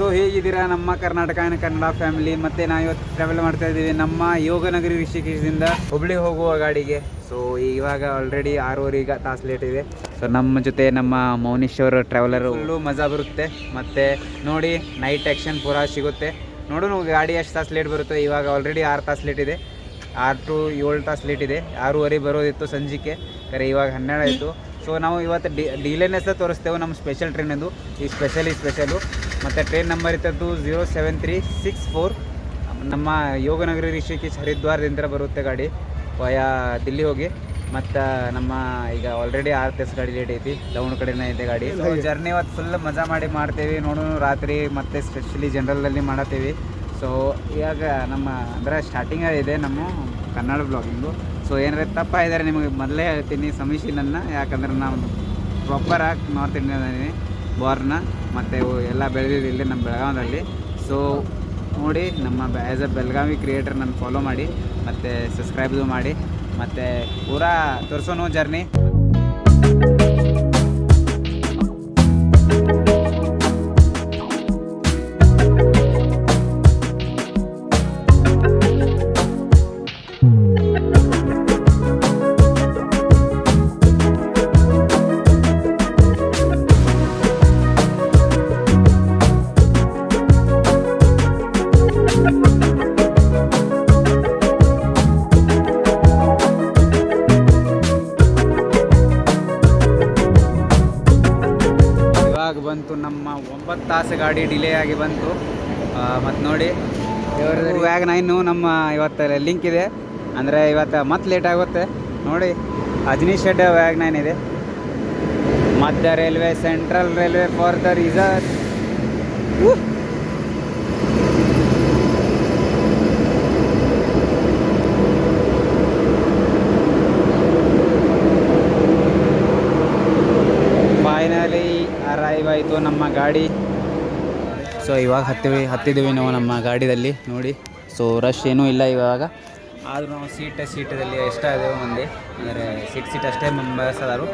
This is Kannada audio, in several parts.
ಸೊ ಹೇಗಿದ್ದೀರಾ? ನಮ್ಮ ಕರ್ನಾಟಕ ಕನ್ನಡ ಫ್ಯಾಮಿಲಿ ಮತ್ತೆ ನಾವು ಇವತ್ತು ಟ್ರಾವೆಲ್ ಮಾಡ್ತಾ ಇದ್ದೀವಿ ನಮ್ಮ ಯೋಗನಗರಿ ಋಷಿಕೇಶದಿಂದ ಹುಬ್ಳಿ ಹೋಗುವ ಗಾಡಿಗೆ. ಸೊ ಇವಾಗ ಆಲ್ರೆಡಿ ಆರೂವರೆ ಈಗ ತಾಸು ಲೇಟ್ ಇದೆ. ಸೊ ನಮ್ಮ ಜೊತೆ ನಮ್ಮ ಮೌನೀಶ್ವರ್ ಟ್ರಾವೆಲರ್ ಫುಲ್ಲು ಮಜಾ ಬರುತ್ತೆ. ಮತ್ತೆ ನೋಡಿ ನೈಟ್ ಆ್ಯಕ್ಷನ್ ಪೂರಾ ಸಿಗುತ್ತೆ. ನೋಡೋಣ ಗಾಡಿ ಎಷ್ಟು ತಾಸು ಲೇಟ್ ಬರುತ್ತೆ? ಇವಾಗ ಆಲ್ರೆಡಿ ಆರು ತಾಸು ಲೇಟ್ ಇದೆ. ಆರು ಟು ಏಳು ತಾಸು ಲೇಟ್ ಇದೆ. ಆರೂವರೆ ಬರೋದಿತ್ತು ಸಂಜೆಗೆ ಕರೆ, ಇವಾಗ ಹನ್ನೆರಡು ಆಯಿತು. ಸೊ ನಾವು ಇವತ್ತು ಡಿ ಡಿಲೇನೆಸ್ ತೋರಿಸ್ತೇವೆ ನಮ್ಮ ಸ್ಪೆಷಲ್ ಟ್ರೈನ್ ಅದು ಈ ಸ್ಪೆಷಲ್ ಈ ಸ್ಪೆಷಲು ಮತ್ತು ಟ್ರೈನ್ ನಂಬರ್ ಇದ್ದದ್ದು zero seven three six four ನಮ್ಮ ಯೋಗನಗರಿ ರಿಷಿಕೇಶ್ ಹರಿದ್ವಾರದಿಂದ ಬರುತ್ತೆ ಗಾಡಿ ವಯಾ ದಿಲ್ಲಿ ಹೋಗಿ. ಮತ್ತು ನಮ್ಮ ಈಗ ಆಲ್ರೆಡಿ ಆರು ತಾಸು ಗಾಡಿ ಲೇಟ್ ಐತಿ. ಡೌನ್ ಕಡೆನೇ ಇದೆ ಗಾಡಿ. ಜರ್ನಿ ಇವತ್ತು ಫುಲ್ ಮಜಾ ಮಾಡಿ ಮಾಡ್ತೀವಿ. ನೋಡೋಣ ರಾತ್ರಿ ಮತ್ತು ಸ್ಪೆಷಲಿ ಜನರಲಲ್ಲಿ ಮಾಡತ್ತೀವಿ. ಸೊ ಇವಾಗ ನಮ್ಮ ಅಂದರೆ ಸ್ಟಾರ್ಟಿಂಗ್ ಇದೆ ನಮ್ಮ ಕನ್ನಡ ಬ್ಲಾಗಿಂಗು ಸೊ ಏನಾರ ತಪ್ಪ ಇದ್ದಾರೆ ನಿಮಗೆ ಮೊದಲೇ ಹೇಳ್ತೀನಿ. ಸಮೀಶಿ ನನ್ನ. ಯಾಕಂದ್ರೆ ನಾವು ಪ್ರಾಪರಾಗಿ ನಾರ್ತ್ ಇಂಡಿಯಾದಲ್ಲಿ ಬಾರ್ನ ಮತ್ತು ಎಲ್ಲ ಬೆಳೆದಿದ್ದು ಇಲ್ಲಿ ನಮ್ಮ ಬೆಳಗಾವದಲ್ಲಿ. ಸೊ ನೋಡಿ ನಮ್ಮ ಆ್ಯಸ್ ಅ ಬೆಳಗಾವಿ ಕ್ರಿಯೇಟರ್ ನನ್ನ ಫಾಲೋ ಮಾಡಿ, ಮತ್ತು ಸಬ್ಸ್ಕ್ರೈಬ್ದು ಮಾಡಿ, ಮತ್ತು ಪೂರಾ ತೋರಿಸೋನು ಜರ್ನಿ ಬಂತು ನಮ್ಮ ಒಂಬತ್ತು ತಾಸು ಗಾಡಿ ಡಿಲೇ ಆಗಿ ಬಂತು. ಮತ್ತು ನೋಡಿ. ವ್ಯಾಗ್ ನೈನು ನಮ್ಮ ಇವತ್ತು ಲಿಂಕ್ ಇದೆ. ಅಂದರೆ ಇವತ್ತು ಮತ್ತೆ ಲೇಟ್ ಆಗುತ್ತೆ. ನೋಡಿ ಅಜ್ನಿ ಶೆಡ್ ವ್ಯಾಗ್ ನೈನ್ ಇದೆ. ಮಧ್ಯ railway central railway for the reason finally arrive ನಮ್ಮ ಗಾಡಿ. ಸೊ ಇವಾಗ ಹತ್ತಿವಿ ಹತ್ತಿದ್ದೀವಿ ನಾವು ನಮ್ಮ ಗಾಡಿದಲ್ಲಿ ನೋಡಿ. ಸೊ ರಶ್ ಏನೂ ಇಲ್ಲ ಇವಾಗ. ಆದರೂ ನಾವು ಸೀಟ್ ಸೀಟಲ್ಲಿ ಎಷ್ಟೇ ಅದೇವು ಮಂದಿ. ಅಂದರೆ ಸೀಟ್ ಸೀಟ್ ಅಷ್ಟೇ ಮೆಂಬರ್ಸ್ ಅದಾರು.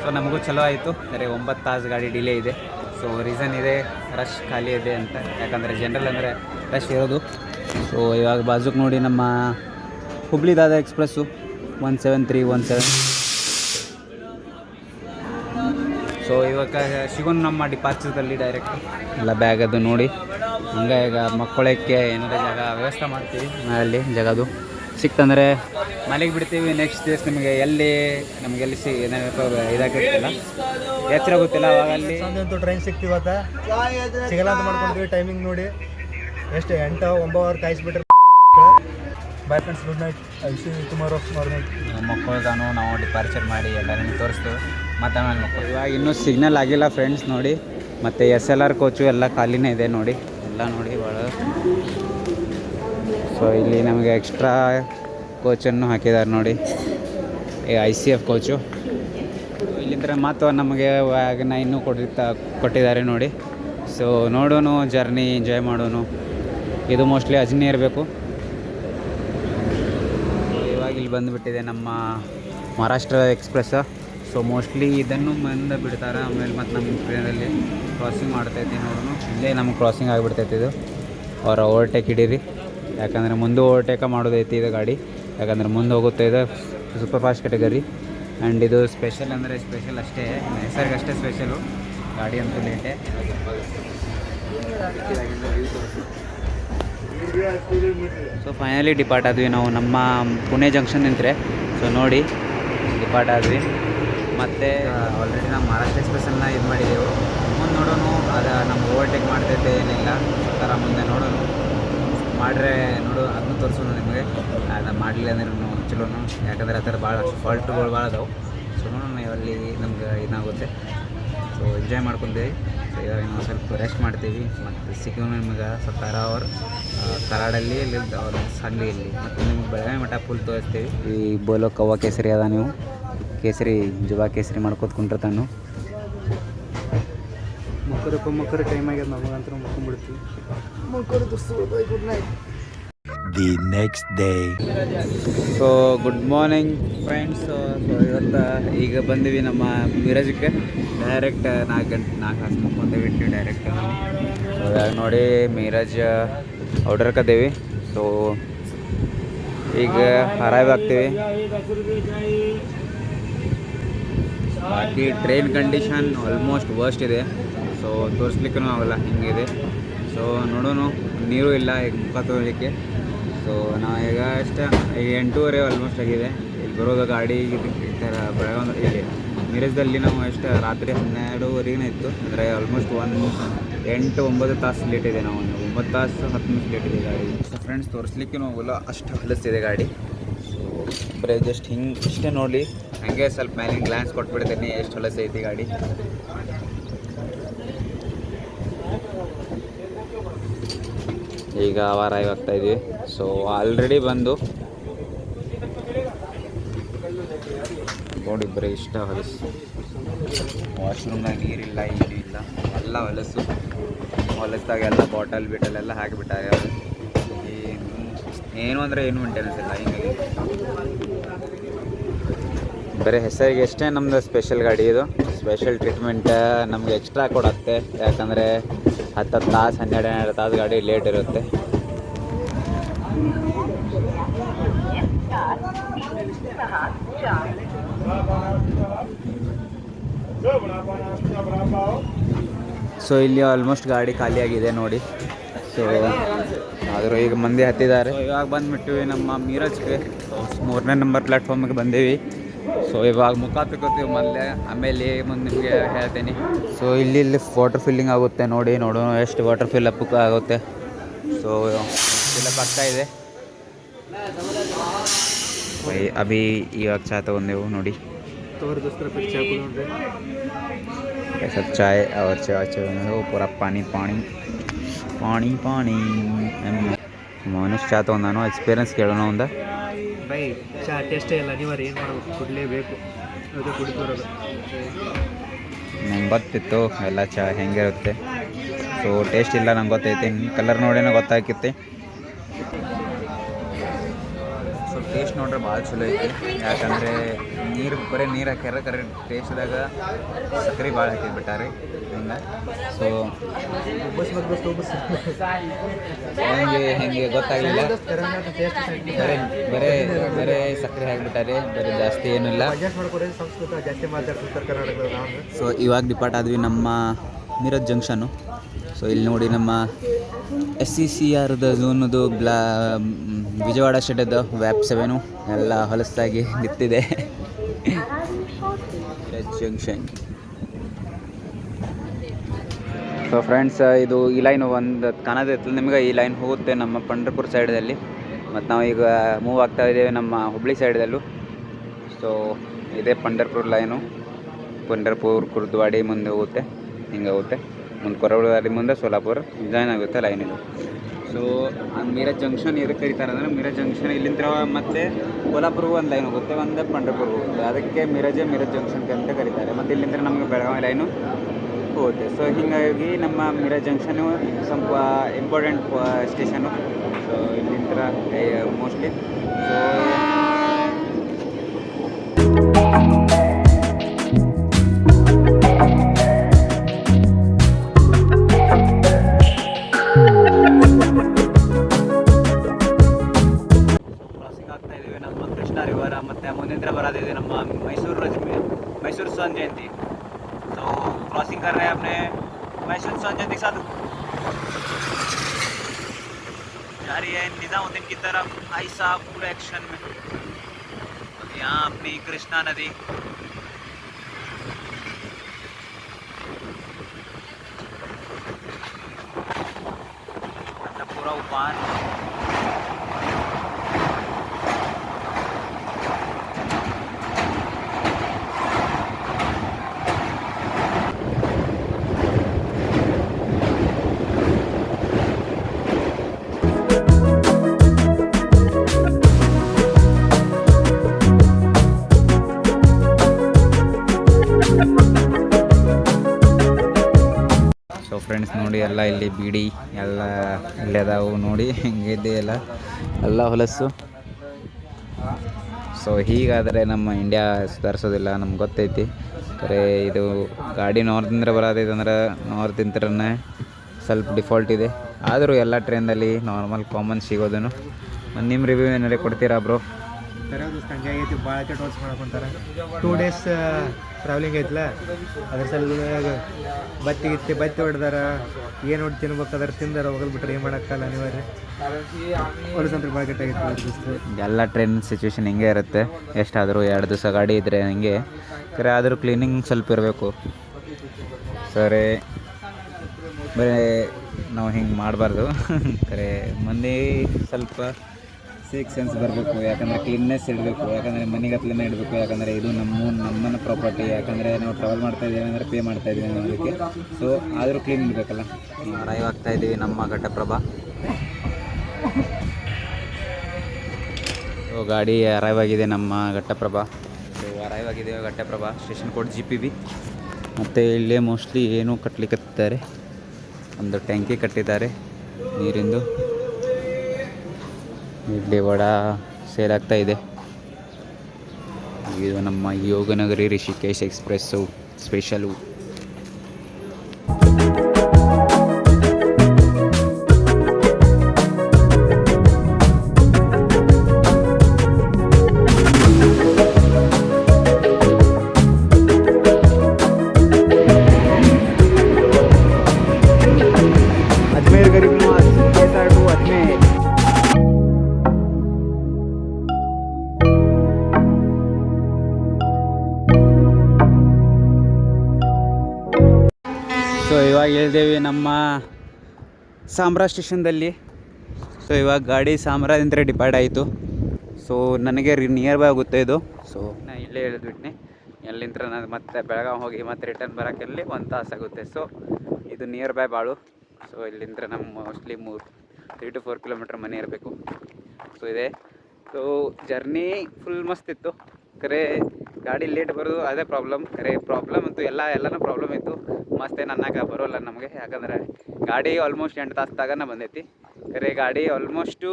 ಸೊ ನಮಗೂ ಚಲೋ ಆಯಿತು. ಅಂದರೆ ಒಂಬತ್ತು ತಾಸು ಗಾಡಿ ಡಿಲೇ ಇದೆ. ಸೊ ರೀಸನ್ ಇದೆ ರಶ್ ಖಾಲಿ ಇದೆ ಅಂತ. ಯಾಕಂದರೆ ಜನರಲ್ ಅಂದರೆ ರಶ್ ಇರೋದು. ಸೊ ಇವಾಗ ಬಾಜುಕ್ ನೋಡಿ ನಮ್ಮ Hubli Dada express one seven three one seven so ಇವಾಗ ಸಿಗೋಣ ನಮ್ಮ ಡಿಪಾರ್ಚರ್ದಲ್ಲಿ ಡೈರೆಕ್ಟ್ ಎಲ್ಲ ಬ್ಯಾಗ್ ಅದು ನೋಡಿ. ಹಂಗೆ ಈಗ ಮಕ್ಕಳಕ್ಕೆ ಏನಾರ ಜಾಗ ವ್ಯವಸ್ಥೆ ಮಾಡ್ತೀವಿ ಅಲ್ಲಿ ಜಾಗದು ಸಿಕ್ತಂದರೆ ಮನೆಗೆ ಬಿಡ್ತೀವಿ ನೆಕ್ಸ್ಟ್ ಡೇಸ್ ನಿಮಗೆ ಎಲ್ಲಿ ನಮಗೆ ಎಲ್ಲಿ ಸಿ ಏನಾದ್ರು ಇದಾಗಿರ್ತಿಲ್ಲ ಎಚ್ಚರ ಗೊತ್ತಿಲ್ಲ ಅವಾಗ ಅಲ್ಲಿ ಸಂಜೆ ಟ್ರೈನ್ ಸಿಗ್ತೀವತ್ತ ಸಿಗಲ್ಲ ಅಂತ ಮಾಡ್ಕೊಂಡ್ವಿ ಟೈಮಿಂಗ್ ನೋಡಿ. ಎಷ್ಟು ಎಂಟು ಒಂಬತ್ತು hour ಕಾಯಿಸ್ಬಿಟ್ರೆ bye friends good night I see tomorrow morning ಮಕ್ಕಳು ನಾವು ಡಿಪಾರ್ಚರ್ ಮಾಡಿ ಎಲ್ಲ ನಿಮ್ಗೆ ತೋರಿಸ್ತೇವೆ. ಮತ್ತೆ ಇವಾಗ ಇನ್ನೂ ಸಿಗ್ನಲ್ ಆಗಿಲ್ಲ ಫ್ರೆಂಡ್ಸ್ ನೋಡಿ, ಮತ್ತು ಎಸ್ ಎಲ್ ಆರ್ ಕೋಚು ಎಲ್ಲ ಖಾಲಿನೇ ಇದೆ ನೋಡಿ, ಎಲ್ಲ ನೋಡಿ ಭಾಳ ಸೊ ಇಲ್ಲಿ ನಮಗೆ ಎಕ್ಸ್ಟ್ರಾ ಕೋಚನ್ನು ಹಾಕಿದ್ದಾರೆ ನೋಡಿ ಐ ಸಿ ಎಫ್ ಕೋಚು ಇಲ್ಲಿಂದ ಮಾತು ನಮಗೆ ವ್ಯಾಗನ ಇನ್ನೂ ಕೊಟ್ಟಿರ್ತಾ ಕೊಟ್ಟಿದ್ದಾರೆ ನೋಡಿ. ಸೊ ನೋಡೋನು ಜರ್ನಿ ಎಂಜಾಯ್ ಮಾಡೋಣ ಇದು ಮೋಸ್ಟ್ಲಿ ಅಜ್ನಿ ಇರಬೇಕು. ಇವಾಗ ಇಲ್ಲಿ ಬಂದುಬಿಟ್ಟಿದೆ ನಮ್ಮ ಮಹಾರಾಷ್ಟ್ರ ಎಕ್ಸ್ಪ್ರೆಸ್ ಸೊ ಮೋಸ್ಟ್ಲಿ ಇದನ್ನು ಮುಂದೆ ಬಿಡ್ತಾರೆ? ಆಮೇಲೆ ಮತ್ತು ನಮ್ಮ ಟ್ರೈನಲ್ಲಿ ಕ್ರಾಸಿಂಗ್ ಮಾಡ್ತೈತಿ ನೋಡೋಣ ಇಲ್ಲೇ ನಮ್ಗೆ ಕ್ರಾಸಿಂಗ್ ಆಗಿಬಿಡ್ತೈತಿ ಇದು. ಅವ್ರ ಓವರ್ಟೇಕ್ ಹಿಡೀರಿ. ಯಾಕಂದರೆ ಮುಂದೆ ಓವರ್ಟೇಕ ಮಾಡೋದೈತಿ ಇದು ಗಾಡಿ. ಯಾಕಂದ್ರೆ ಮುಂದೆ ಹೋಗುತ್ತೆ ಇದು ಸೂಪರ್ ಫಾಸ್ಟ್ ಕ್ಯಾಟಗರಿ ಆ್ಯಂಡ್ ಇದು ಸ್ಪೆಷಲ್ ಅಂದರೆ ಸ್ಪೆಷಲ್ ಅಷ್ಟೇ. ಹೆಸರಿಗೆ ಅಷ್ಟೇ ಸ್ಪೆಷಲು ಗಾಡಿ ಅಂತೂ ಲೇಟೆ ಸೊ ಫೈನಲಿ ಡಿಪಾರ್ಟ್ ಆದ್ವಿ ನಾವು ನಮ್ಮ ಪುಣೆ ಜಂಕ್ಷನ್ ನಿಂತರೆ. ಸೊ ನೋಡಿ ಡಿಪಾರ್ಟ್ ಆದ್ವಿ. ಮತ್ತು ಆಲ್ರೆಡಿ ನಾವು ಮಹಾರಾಷ್ಟ್ರ ಎಕ್ಸ್ಪ್ರೆಸ್ಸನ್ನು ಇದು ಮಾಡಿದೆವು. ಮುಂದೆ ನೋಡೋಣ ಅದು ನಮ್ಗೆ ಓವರ್ಟೇಕ್ ಮಾಡ್ತೈತೆ ಏನಿಲ್ಲ ಥರ ಮುಂದೆ ನೋಡೋಣ ಮಾಡ್ರೆ ನೋಡು ಅದನ್ನು ತೋರಿಸೋಣ ನಿಮಗೆ. ಅದು ಮಾಡಲಿಲ್ಲ ಅಂದ್ರೆ ಚಲೋನು ಯಾಕಂದ್ರೆ ಆ ಥರ ಭಾಳ ಫಾಲ್ಟ್ಗಳು ಭಾಳ ಅದಾವೆ. ಸೊ ನೋಡೋಣ ಅಲ್ಲಿ ನಮ್ಗೆ ಇದಾಗುತ್ತೆ ಸೊ ಎಂಜಾಯ್ ಮಾಡ್ಕೊಂತೀವಿ. ಸೊ ಇವಾಗ ನಾವು ಸ್ವಲ್ಪ ರೆಸ್ಟ್ ಮಾಡ್ತೀವಿ. ಮತ್ತು ಸಿಕ್ಕಿಮ ನಿಮಗೆ ಸ್ವಲ್ಪ ಅವರು. ಕರಾಡಲ್ಲಿ ಇಲ್ಲಿ ಅವ್ರ ಸಂಗಡಿಯಲ್ಲಿ ಮತ್ತು ನಿಮ್ಗೆ ಬೆಳಗಾವಿ ಮಠ ಫುಲ್ ತೋರಿಸ್ತೀವಿ. ಈ ಬೋಲೋ ಕವ್ವ ಕೇಸರಿ ಅದ ನೀವು? ಕೇಸರಿ ಜುಬಾ ಕೇಸರಿ ಮಾಡ್ಕೋತ ಕುಂಟಿರ್ತಾನು ದಿ ನೆಕ್ಸ್ಟ್ ಟೈಮ್ ಆಗ್ಯದ ನಮಗಂತೂ ಮಕ್ಕೊಂಡ್ಬಿಡ್ತೀವಿ good night the next day. So good morning friends so ಇವತ್ತು ಈಗ ಬಂದೀವಿ ನಮ್ಮ ಮಿರಜಕ್ಕೆ ಡೈರೆಕ್ಟ್ ನಾಲ್ಕು ಗಂಟೆ ನಾಲ್ಕು ಹಾಸ್ಕೊಂಡು ಬಂದೇವಿ ಬಿಟ್ಟು ಡೈರೆಕ್ಟ್ ಸೊ ಇವಾಗ ನೋಡಿ ಮೀರಜ್ ಕದ್ದೇವಿ ಸೊ ಈಗ ಅರೈವ್ ಆಗ್ತೀವಿ. ಬಾಕಿ ಟ್ರೈನ್ ಕಂಡೀಷನ್ ಆಲ್ಮೋಸ್ಟ್ ವರ್ಸ್ಟ್ ಇದೆ. ಸೊ ತೋರಿಸ್ಲಿಕ್ಕೂ ಆಗಲ್ಲ ಹಿಂಗಿದೆ. ಸೊ ನೋಡೋಣ ನೀರು ಇಲ್ಲ, ಈಗ ಮುಖ ತೊಗೊಳ್ಲಿಕ್ಕೆ ಸೊ ನಾವು ಈಗ ಅಷ್ಟೇ, ಈಗ ಎಂಟೂವರೆ ಆಲ್ಮೋಸ್ಟ್ ಆಗಿದೆ. ಇಲ್ಲಿ ಬರೋದು ಗಾಡಿ ಈ ಥರ ಬೆಳಗಾವಿ ಇಲ್ಲಿ ಮಿರಜ್ದಲ್ಲಿ ನಾವು ಎಷ್ಟು ರಾತ್ರಿ ಹನ್ನೆರಡುವರೆಗೂ ಇತ್ತು. ಅಂದರೆ ಆಲ್ಮೋಸ್ಟ್ ಒಂದು ಎಂಟು, ಒಂಬತ್ತು ತಾಸು ಲೇಟ್ ಇದೆ ನಾವು. ಒಂಬತ್ತು ತಾಸು, ಹತ್ತು ನಿಮಿಷ ಲೇಟ್ ಇದೆ ಗಾಡಿ. ಸೊ ಫ್ರೆಂಡ್ಸ್ ತೋರಿಸ್ಲಿಕ್ಕೆ ಹೋಗಲ್ಲ. ಅಷ್ಟು ಹೊಲಸ್ತಿದೆ ಗಾಡಿ. ಸೊ ಬರೀ ಜಸ್ಟ್ ಹಿಂಗೆ ಇಷ್ಟೇ ನೋಡಿ ಹಾಗೆ ಸ್ವಲ್ಪ ಮೇಲೆ ಗ್ಲಾನ್ಸ್ ಕೊಟ್ಬಿಡ್ತೀನಿ. ಎಷ್ಟು ಹೊಲಸು ಐತಿ ಗಾಡಿ. ಈಗ ಅವಾರಾಯ್ ಆಗ್ತಾ ಇದೀವಿ ಸೊ ಆಲ್ರೆಡಿ ಬಂದು ನೋಡಿ ಬರೀ ಇಷ್ಟ ಹೊಲಸು. ವಾಶ್ರೂಮ್ನಾಗ ನೀರಿಲ್ಲ, ಏನೂ ಇಲ್ಲ. ಎಲ್ಲ ಹೊಲಸು. ಹೊಲಸ್ದಾಗ ಎಲ್ಲ ಬಾಟಲ್ ಬಿಟಲ್ ಎಲ್ಲ ಹಾಕಿಬಿಟ್ಟಾಗ ಏನು ಏನು ಅಂದರೆ ಏನು ಮೇಂಟೆನೆನ್ಸ್ ಇಲ್ಲ, ಹಿಂಗಾಗಿ. ಬರೀ ಹೆಸರಿಗೆ ಎಷ್ಟೇ ನಮ್ಮದು ಸ್ಪೆಷಲ್ ಗಾಡಿ ಇದು. ಸ್ಪೆಷಲ್ ಟ್ರೀಟ್ಮೆಂಟ್ ನಮ್ಗೆ ಎಕ್ಸ್ಟ್ರಾ ಕೊಡುತ್ತೆ. ಯಾಕಂದರೆ ಹತ್ತು ಹತ್ತು ತಾಸು, ಹನ್ನೆರಡು ಹನ್ನೆರಡು ತಾಸು ಗಾಡಿ ಲೇಟ್ ಇರುತ್ತೆ. ಸೊ ಇಲ್ಲಿ ಆಲ್ಮೋಸ್ಟ್ ಗಾಡಿ ಖಾಲಿಯಾಗಿದೆ ನೋಡಿ. ಸೊ ಆದರೂ ಈಗ ಮಂದಿ ಹತ್ತಿದ್ದಾರೆ. ಇವಾಗ ಬಂದುಬಿಟ್ಟಿವಿ ನಮ್ಮ ಮೀರಜ್ಗೆ ಮೂರನೇ ನಂಬರ್ ಪ್ಲ್ಯಾಟ್ಫಾರ್ಮಿಗೆ ಬಂದೀವಿ. ಸೊ ಇವಾಗ ಮುಖ ತಗೋತೀವಿ ಮೊದಲೇ ಆಮೇಲೆ ಮುಂದೆ ನಿಮಗೆ ಹೇಳ್ತೀನಿ ಸೊ ಇಲ್ಲಿ ಇಲ್ಲಿ ವಾಟರ್ ಫಿಲ್ಲಿಂಗ್ ಆಗುತ್ತೆ ನೋಡಿ ನೋಡೋಣ ಎಷ್ಟು ವಾಟರ್ ಫಿಲ್ ಅಪ್ ಆಗುತ್ತೆ ಸೊ ಫಿಲಪ್ ಆಗ್ತಾ ಇದೆ ಬೈ ಅಭಿ ಇವಾಗ ಚಹಾ ತೊಗೊಂಡೆವು ನೋಡಿ ತೋರಿ ದೋಸ್ತರ ಪಿಚ್ಚ ನೋಡ್ರಿ ये सब चाय और चाय चाय वो पूरा पानी पानी ಪಾಣಿ ಪಾಣಿ ಮನುಷ್ಯ ಚಾ ತೊಗೊಂಡಾನು ಎಕ್ಸ್ಪೀರಿಯನ್ಸ್ ಕೇಳೋಣ ಒಂದ ಬೈ, ಚಾ, ಟೇಸ್ಟೇ ಇಲ್ಲ. ನೀವು ಏನು ಮಾಡಬೇಕು? ಕುಡಲೇಬೇಕು. ಅದು ಕುಡಿತಿರೋದು ನಂಗೆ ಗೊತ್ತಿತ್ತು. ಎಲ್ಲ ಚಾ, ಹೆಂಗಿರುತ್ತೆ. ಸೊ ಟೇಸ್ಟ್ ಇಲ್ಲ, ನಂಗೆ ಗೊತ್ತೈತಿ. ಕಲರ್ ನೋಡೇನೋ ಗೊತ್ತಾಕಿತ್ತೆ. ಟೇಸ್ಟ್ ನೋಡ್ರೆ ಭಾಳ ಚಲೋ ಐತಿ. ಯಾಕಂದರೆ ನೀರು ಬರೀ ನೀರು ಹಾಕ್ಯಾರ, ಕರೆ ಟೇಸ್ಟ್ದಾಗ ಸಕ್ಕರೆ ಭಾಳ ಹಾಕಿಬಿಟ್ಟಾರೆ ಹಿಂಗೆ? ಸೊ ಹೆಂಗೆ ಹೆಂಗೆ ಗೊತ್ತಾಗಲಿಲ್ಲ. ಬರೇ ಬರೇ ಬರೇ ಸಕ್ಕರೆ ಹಾಕ್ಬಿಟ್ಟಾರೆ ಬರೀ ಜಾಸ್ತಿ ಏನಿಲ್ಲ. ಸೊ ಇವಾಗ ಡಿಪಾರ್ಟ್ ಆದ್ವಿ ನಮ್ಮ ಮೀರಜ್ ಜಂಕ್ಷನು ಸೊ ಇಲ್ಲಿ ನೋಡಿ ನಮ್ಮ ಎಸ್ ಸಿ ಸಿ ಆರ್ದ ಝೋನದು ಬ್ಲಾ ವಿಜಯವಾಡ ಸ್ಟೇಟದ ವ್ಯಾಪ್ ಸೆವೆನು ಎಲ್ಲ ಹೊಲಸಾಗಿ ನಿಂತಿದೆ ಜಂಕ್ಷನ್ ಸೊ ಫ್ರೆಂಡ್ಸ್ ಇದು ಈ ಲೈನ್ ಒಂದು ಕಾಣದಿತ್ತು ನಿಮಗೆ ಈ ಲೈನ್ ಹೋಗುತ್ತೆ ನಮ್ಮ ಪಂಡ್ರಪುರ ಸೈಡಲ್ಲಿ ಮತ್ತು ನಾವು ಈಗ ಮೂವ್ ಆಗ್ತಾ ಇದ್ದೇವೆ ನಮ್ಮ ಹುಬ್ಳಿ ಸೈಡಲ್ಲೂ ಸೊ ಇದೇ ಪಂಡರ್ಪುರ ಲೈನು ಪಂಡರ್ಪುರ್ ಕುರ್ದ್ವಾಡಿ ಮುಂದೆ ಹೋಗುತ್ತೆ. ಹಿಂಗೆ ಹೋಗುತ್ತೆ. ಮುಂದೆ ಕೊರವಳದಾರಿ ಮುಂದೆ ಸೋಲಾಪುರ ಜಾಯ್ನ್ ಆಗುತ್ತೆ ಲೈನ್ ಇದು. ಸೊ ಮೀರಜ್ ಜಂಕ್ಷನ್ ಎದಕ್ಕೆ ಕರೀತಾರೆ ಅಂದರೆ ಮೀರಜ್ ಜಂಕ್ಷನ್ ಇಲ್ಲಿಂದ ಮತ್ತೆ ಕೋಲಾಪುರ್ಗೂ ಒಂದು ಲೈನ್ ಹೋಗುತ್ತೆ, ಒಂದು ಪಂಡರ್ಪುರ್ಗೂ ಹೋಗುತ್ತೆ. ಅದಕ್ಕೆ ಮಿರಜೆ ಮಿರಜ್ ಜಂಕ್ಷನ್ ಅಂತ ಕರೀತಾರೆ. ಮತ್ತು ಇಲ್ಲಿಂದ ನಮಗೆ ಬೆಳಗಾವಿ ಲೈನು ಹೋಗುತ್ತೆ. ಸೊ ಹೀಗಾಗಿ ನಮ್ಮ ಮಿರಜ್ ಜಂಕ್ಷನು ಸ್ವಲ್ಪ ಇಂಪಾರ್ಟೆಂಟ್ ಸ್ಟೇಷನು ಸೊ ಇಲ್ಲಿಂದ ಮೋಸ್ಟ್ಲಿ ಸೊ ನಮ್ಮ ಕೃಷ್ಣ ರಿವರ ಮತ್ತು ಮುಂದಿನ ಬರೋದಿದೆ ನಮ್ಮ ಮೈಸೂರು ರಜಮಿ ಮೈಸೂರು ಸ್ವರ್ಣ ಜಯಂತಿ तो क्रॉसिंग कर रहे हैं अपने मैसूर स्वर्ण जयंती के साथ जा रही है निज़ामुद्दीन की तरफ भाई साहब पूरे एक्शन में यहाँ अपनी कृष्णा नदी मतलब पूरा उफान ಸೊ ಫ್ರೆಂಡ್ಸ್ ನೋಡಿ ಎಲ್ಲ ಇಲ್ಲಿ ಬೀಡಿ, ಎಲ್ಲ ಇಲ್ಲಿ ಅದಾವು ನೋಡಿ ಹೆಂಗಿದೆ ಎಲ್ಲ. ಎಲ್ಲ ಹೊಲಸು. ಸೊ ಹೀಗಾದರೆ ನಮ್ಮ ಇಂಡಿಯಾ ಸುಧಾರಿಸೋದಿಲ್ಲ, ನಮ್ಗೆ ಗೊತ್ತೈತಿ. ಖರೆ ಇದು ಗಾಡಿ ನಾರ್ದಿಂದ ಬರೋದೈತೆ ಅಂದ್ರೆ ನಾರ್ದಿಂತ್ರನೇ ಸ್ವಲ್ಪ ಡಿಫಾಲ್ಟ್ ಇದೆ. ಆದರೂ ಎಲ್ಲ ಟ್ರೈನಲ್ಲಿ ನಾರ್ಮಲ್ ಕಾಮನ್ ಸಿಗೋದನ್ನು. ನಿಮ್ಮ ರಿವ್ಯೂ ಏನಾರೇ ಕೊಡ್ತೀರಾ ಬ್ರೋ ಸರಿ ಅದು ಹಂಗೆ ಆಗೈತಿ, ಭಾಳ ಕೆಟ್ಟ ಮಾಡ್ಕೊಂತಾರೆ ಟೂ ಡೇಸ್ ಟ್ರಾವೆಲಿಂಗ್ ಐತಲ್ಲ ಅದ್ರ ಸಲುವಾಗಿ ಬತ್ತಿ ಗಿತ್ತಿ ಬತ್ತಿ ಹೊಡೆದಾರ, ಏನು ಹೊಡ್ ತಿನ್ಬೇಕಾದ್ರೆ ತಿಂದಾರ, ಹೋಗಲ್ ಬಿಟ್ರೆ ಏನು ಮಾಡೋಕ್ಕಲ್ಲ ಅನಿವಾರ್ಯ. ಹೊಲಸಂತ್ರ ಭಾಳ ಕೆಟ್ಟಾಗಿತ್ತು ಎಲ್ಲ ಟ್ರೈನ್ ಸಿಚುವೇಶನ್ ಹಿಂಗೆ ಇರುತ್ತೆ. ಎಷ್ಟಾದರೂ ಎರಡು ದಿವಸ ಗಾಡಿ ಇದ್ದರೆ ಹಂಗೆ, ಕರೆ ಆದರೂ ಕ್ಲೀನಿಂಗ್ ಸ್ವಲ್ಪ ಇರಬೇಕು. ಸರಿ, ಬರೀ ನಾವು ಹಿಂಗೆ ಮಾಡಬಾರ್ದು. ಕರೆ ಮಂದಿ ಸ್ವಲ್ಪ ಸೇಕ್ ಸೆನ್ಸ್ ಬರಬೇಕು, ಯಾಕಂದರೆ ಕ್ಲೀನ್ನೆಸ್ ಇಡಬೇಕು, ಯಾಕಂದರೆ ಮನೆ ಹತ್ಲೇ ಇಡಬೇಕು, ಯಾಕಂದರೆ ಇದು ನಮ್ಮ ನಮ್ಮನ್ನ ಪ್ರಾಪರ್ಟಿ ಯಾಕಂದರೆ ನಾವು ಟ್ರಾವೆಲ್ ಮಾಡ್ತಾ ಇದ್ದೀವಿ ಅಂದರೆ ಪೇ ಮಾಡ್ತಾ ಇದ್ದೀವಿ ಅನ್ನೋದಕ್ಕೆ. ಸೊ ಆದರೂ ಕ್ಲೀನ್ ಇರಬೇಕಲ್ಲ ಅರೈವ್ ಆಗ್ತಾ ಇದ್ದೀವಿ ನಮ್ಮ ಘಟಪ್ರಭಾ. ಸೊ ಗಾಡಿ ಅರೈವ್ ಆಗಿದೆ ನಮ್ಮ ಘಟ್ಟಪ್ರಭಾ ಸೊ ಅರೈವ್ ಆಗಿದೆ Ghataprabha station code G P B ಮತ್ತು ಇಲ್ಲೇ ಮೋಸ್ಟ್ಲಿ ಏನೂ ಕಟ್ಟಲಿಕ್ಕೆ ಒಂದು ಟ್ಯಾಂಕಿ ಕಟ್ಟಿದ್ದಾರೆ ನೀರಿಂದು. ಇಲ್ಲಿ ವಡ ಸೇಲ್ ಆಗ್ತಾ ಇದೆ. ಇದು ನಮ್ಮ ಯೋಗನಗರಿ ರಿಷಿಕೇಶ್ ಎಕ್ಸ್ಪ್ರೆಸ್ಸು ಸ್ಪೆಷಲು ಸಾಮ್ರಾ ಸ್ಟೇಷನ್ದಲ್ಲಿ. ಸೊ ಇವಾಗ ಗಾಡಿ ಸಾಮ್ರಾದಿಂದ ಡಿಪೈಡ್ ಆಯಿತು. ಸೊ ನನಗೆ ನಿಯರ್ ಬೈ ಆಗುತ್ತೆ ಇದು. ಸೊ ನಾನು ಇಲ್ಲೇ ಹೇಳಿದ್ಬಿಟ್ನಿ ಎಲ್ಲಿಂದ ನಾನು ಮತ್ತೆ ಬೆಳಗಾವಿ ಹೋಗಿ ಮತ್ತೆ ರಿಟರ್ನ್ ಬರೋಕ್ಕೆಲ್ಲಿ ಒಂದು ತಾಸು ಆಗುತ್ತೆ. ಸೊ ಇದು ನಿಯರ್ ಬೈ ಬಾಳು. ಸೊ ಇಲ್ಲಿಂದ ನಮ್ಮ ಮೋಸ್ಟ್ಲಿ ಮೂರು ತ್ರೀ ಟು ಫೋರ್ ಕಿಲೋಮೀಟ್ರ್ ಮನೆ ಇರಬೇಕು. ಸೊ ಇದೆ. ಸೊ ಜರ್ನಿ ಫುಲ್ ಮಸ್ತ್ ಇತ್ತು. ಕರೆ ಗಾಡಿ ಲೇಟ್ ಬರೋದು ಅದೇ ಪ್ರಾಬ್ಲಮ್ ಕರೆ ಪ್ರಾಬ್ಲಮ್ ಅಂತೂ ಎಲ್ಲ, ಎಲ್ಲನೂ ಪ್ರಾಬ್ಲಮ್ ಇತ್ತು. ಮಸ್ತೆ ಅನ್ನಕ್ಕೆ ಬರೋಲ್ಲ ನಮಗೆ. ಯಾಕಂದರೆ ಗಾಡಿ ಆಲ್ಮೋಸ್ಟ್ ಎಂಟು ತಾಸು ತಗನ ಬಂದೈತಿ. ಕರೆ ಗಾಡಿ ಆಲ್ಮೋಸ್ಟು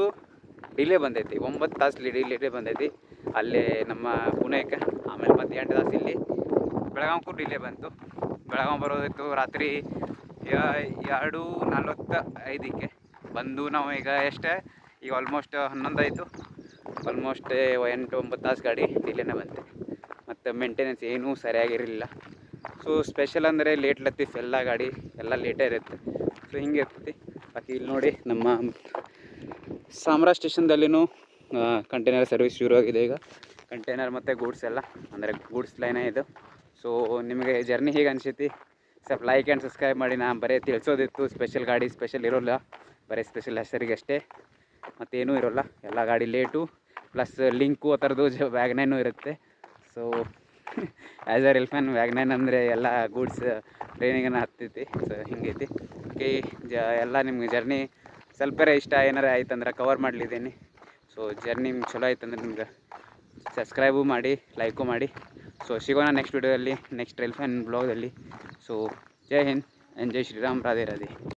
ಡಿಲೇ ಬಂದೈತಿ. ಒಂಬತ್ತು ತಾಸು ಡಿಲೇ ಬಂದೈತಿ. ಅಲ್ಲಿ ನಮ್ಮ ಪುಣೆಗೆ ಆಮೇಲೆ ಮತ್ತೆ ಎಂಟು ತಾಸು ಇಲ್ಲಿ ಬೆಳಗಾವಿಗೂ ಡಿಲೇ ಬಂತು. ಬೆಳಗಾವಿ ಬರೋದಿತ್ತು ರಾತ್ರಿ ಎರಡು ನಲ್ವತ್ತ ಐದಕ್ಕೆ ಬಂದು ನಾವು ಈಗ ಎಷ್ಟೇ, ಈಗ ಆಲ್ಮೋಸ್ಟ್ ಹನ್ನೊಂದು ಆಯಿತು. ಆಲ್ಮೋಸ್ಟ್ ಎಂಟು ಒಂಬತ್ತು ತಾಸು ಗಾಡಿ ಡಿಲೇನೇ ಬಂತೆ. ಮತ್ತು ಮೇಂಟೆನೆನ್ಸ್ ಏನೂ ಸರಿಯಾಗಿರಲಿಲ್ಲ. ಸೊ ಸ್ಪೆಷಲ್ ಅಂದರೆ ಲೇಟ್ ಲತ್ತೀಫ್ ಎಲ್ಲ ಗಾಡಿ ಎಲ್ಲ ಲೇಟೇ ಇರುತ್ತೆ. ಸೊ ಹಿಂಗೆ ಇರ್ತೈತಿ. ಬಾಕಿ ಇಲ್ಲಿ ನೋಡಿ ನಮ್ಮ ಸಾಮ್ರಾ ಸ್ಟೇಷನ್ದಲ್ಲಿನೂ ಕಂಟೈನರ್ ಸರ್ವಿಸ್ ಶುರು ಆಗಿದೆ ಈಗ. ಕಂಟೈನರ್ ಮತ್ತು ಗೂಡ್ಸ್ ಎಲ್ಲ, ಅಂದರೆ ಗೂಡ್ಸ್ ಲೈನೇ ಇದು. ಸೊ ನಿಮಗೆ ಜರ್ನಿ ಹೇಗೆ ಅನಿಸೈತಿ? ಸ್ವಲ್ಪ ಲೈಕ್ ಆ್ಯಂಡ್ ಸಬ್ಸ್ಕ್ರೈಬ್ ಮಾಡಿ. ನಾನು ಬರೀ ತಿಳಿಸೋದಿತ್ತು. ಸ್ಪೆಷಲ್ ಗಾಡಿ ಸ್ಪೆಷಲ್ ಇರೋಲ್ಲ. ಬರೀ ಸ್ಪೆಷಲ್ ಹೆಸರಿಗೆ ಅಷ್ಟೇ ಮತ್ತೇನೂ ಇರೋಲ್ಲ. ಎಲ್ಲ ಗಾಡಿ ಲೇಟು ಪ್ಲಸ್ ಲಿಂಕು ಆ ಥರದ್ದು ಜ ವ್ಯಾಗ್ನೈನು ಇರುತ್ತೆ. ಸೊ ಆ್ಯಸ್ ಅ ರಿಲ್ಫ್ಯಾನ್ ವ್ಯಾಗ್ನೈನ್ ಅಂದರೆ ಎಲ್ಲ ಗೂಡ್ಸ್ ಟ್ರೈನಿಗನ್ನ ಹತ್ತೈತಿ. ಸೊ ಹಿಂಗೈತಿ. ಓಕೆ ಜ, ಎಲ್ಲ ನಿಮ್ಗೆ ಜರ್ನಿ ಸ್ವಲ್ಪರ ಇಷ್ಟ ಏನಾರ ಆಯ್ತಂದ್ರೆ ಕವರ್ ಮಾಡಲಿದ್ದೀನಿ. ಸೊ ಜರ್ನಿ ನಿಮ್ಗೆ ಚಲೋ ಆಯ್ತಂದ್ರೆ ನಿಮ್ಗೆ ಸಬ್ಸ್ಕ್ರೈಬು ಮಾಡಿ ಲೈಕು ಮಾಡಿ. ಸೊ ಸಿಗೋಣ ನೆಕ್ಸ್ಟ್ ವೀಡಿಯೋದಲ್ಲಿ ನೆಕ್ಸ್ಟ್ ರಿಲ್ಫ್ಯಾನ್ ಬ್ಲಾಗಲ್ಲಿ so Jai Hind and Jai Shriram, Radhe Radhe.